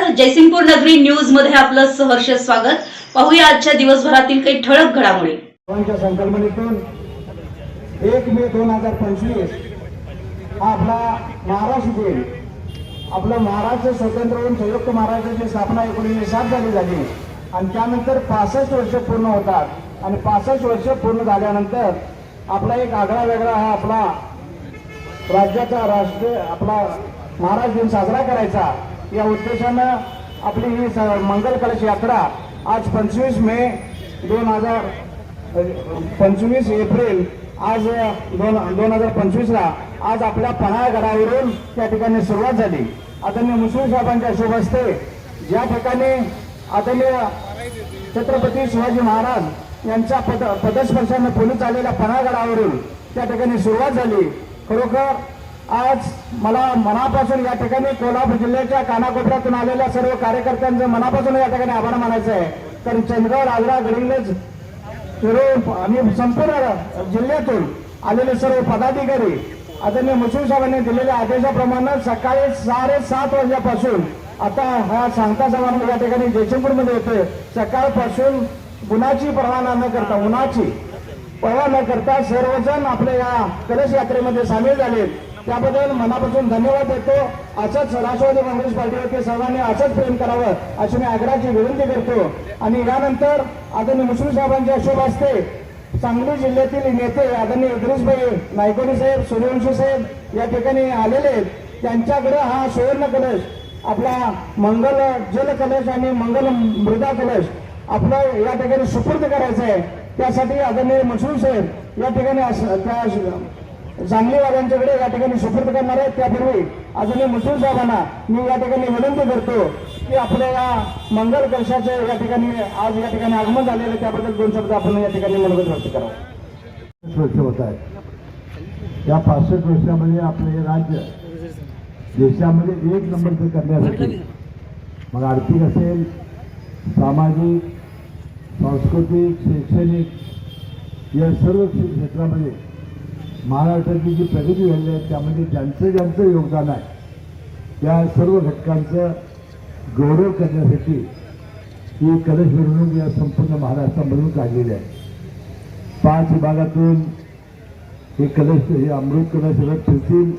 नमस्कार. जयसिंगपूर नगरी न्यूजमध्ये आपलं सहर्ष स्वागत. पाहूया आजच्या दिवसभरातील काही ठळक घडामोडी. संकल्पनेतून एक मे दोन हजार पंचवीस हा आपला महाराष्ट्र दिन आपलं महाराष्ट्र स्वतंत्र होऊन संयुक्त महाराष्ट्राची स्थापना एकोणीसशे सात साली झाली. आणि त्यानंतर पासष्ट वर्ष पूर्ण होतात. आणि पासष्ट वर्ष पूर्ण झाल्यानंतर आपला एक आगळा वेगळा हा आपला राज्याचा राष्ट्रीय आपला महाराष्ट्र दिन साजरा करायचा. या उद्देशानं आपली ही स- मंगल कलश यात्रा आज पंचवीस मे दोन हजार पंचवीस एप्रिल आज दोन दोन हजार पंचवीसला आज आपल्या पन्हाळगडावरून त्या ठिकाणी सुरुवात झाली. आदरणीय मुस्लिम साहेबांच्या शुभ असते ज्या ठिकाणी आदरणीय छत्रपती शिवाजी महाराज यांच्या पद पदस्पर्शानं पोलीस आलेल्या पन्हाळगडावरून त्या ठिकाणी सुरुवात झाली खरोखर आज मला मनापासून या ठिकाणी कोल्हापूर जिल्ह्याच्या कानाकोपऱ्यातून आलेल्या सर्व कार्यकर्त्यांचं मनापासून या ठिकाणी आभार मानायचं आहे. कारण चंदगड आग्रा गडिंगज आणि संपूर्ण जिल्ह्यातून आलेले सर्व पदाधिकारी आदरणीय मुस्लिम साहेबांनी दिलेल्या आदेशाप्रमाणे सकाळी साडेसात वाजल्यापासून आता हा सांगता समारंभ या ठिकाणी जयसिंगपूरमध्ये येतोय. सकाळपासून गुणाची परवाना न करता उन्हाची परवा न करता सर्वजण आपल्या या कलश यात्रेमध्ये सामील झाले त्याबद्दल मनापासून धन्यवाद देतो. असंच राष्ट्रवादी काँग्रेस पार्टीवरती सर्वांनी असंच प्रेम करावं अशी मी आग्रहाची विनंती करतो. आणि यानंतर आदरणीय मुस्लिम साहेबांच्या शुभ असते सांगली जिल्ह्यातील नेते आदरणीय इद्रिसभाई नायकोनी साहेब सूर्यवंशी साहेब या ठिकाणी आलेले आहेत. त्यांच्याकडे हा सुवर्ण कलश आपला मंगल जल कलश आणि मंगल मृदा कलश आपला या ठिकाणी सुपूर्द करायचा आहे. त्यासाठी आदरणीय मुस्लिम साहेब या ठिकाणी अस- त्या या ठिकाणी सुपूर्द करणार आहेत. त्यापूर्वी अजूनही मुस्लिम साहेबांना मी या ठिकाणी विनंती करतो की आपल्या या मंगल कलशाचं या ठिकाणी आज या ठिकाणी आगमन झालेलं आहे, त्याबद्दल दोन शब्द आपण या ठिकाणी मनोगत व्यक्त करावं. वर्ष होत आहेत. या पासष्ट वर्षामध्ये आपलं हे राज्य देशामध्ये एक नंबरचं करण्यासाठी मग आर्थिक असेल सामाजिक सांस्कृतिक शैक्षणिक या सर्व क्षेत्रामध्ये महाराष्ट्राची जी प्रगती झाली आहे त्यामध्ये ज्यांचं ज्यांचं योगदान आहे त्या सर्व घटकांचं गौरव करण्यासाठी ही कलश मिरवणूक या संपूर्ण महाराष्ट्रामधून काढलेली आहे. पाच विभागातून हे कलश हे अमृत कलश रथ फिरतील.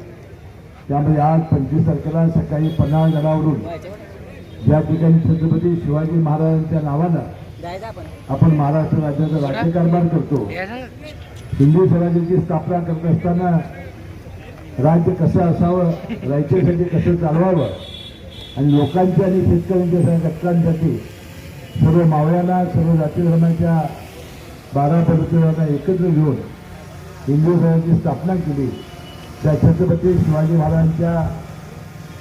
त्यामध्ये आज पंचवीस तारखेला सकाळी पन्हाळगडावरून ज्या ठिकाणी छत्रपती शिवाजी महाराजांच्या नावानं आपण. महाराष्ट्र राज्याचा राज्यकारभार करतो हिंदू स्वराज्याची स्थापना करत असताना राज्य कसं असावं राज्यासाठी कसं चालवावं आणि लोकांच्या आणि शेतकऱ्यांच्या सगळ्या घटकांसाठी सर्व मावळ्यांना सर्व जाती धर्माच्या बारा पवित्रांना एकत्र घेऊन हिंदू स्वराज्याची स्थापना केली. त्या छत्रपती शिवाजी महाराजांच्या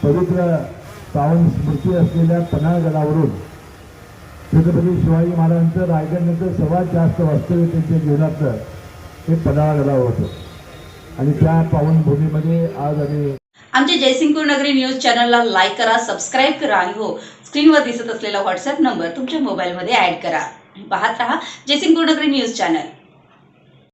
पवित्र पावन स्मृती असलेल्या पन्हाळगडावरून छत्रपती शिवाजी महाराजांचं रायगडनंतर सर्वात जास्त वास्तव्य त्यांच्या जीवनातलं हे पन्हाळगडावर होतं. आणि त्या पावनभूमीमध्ये आज आम्ही आमच्या जयसिंगपूर नगरी न्यूज चॅनलला लाईक करा सबस्क्राईब करा आणि हो स्क्रीनवर दिसत असलेला व्हॉट्सअप नंबर तुमच्या मोबाईलमध्ये ऍड करा. पाहत रहा जयसिंगपूर नगरी न्यूज चॅनल.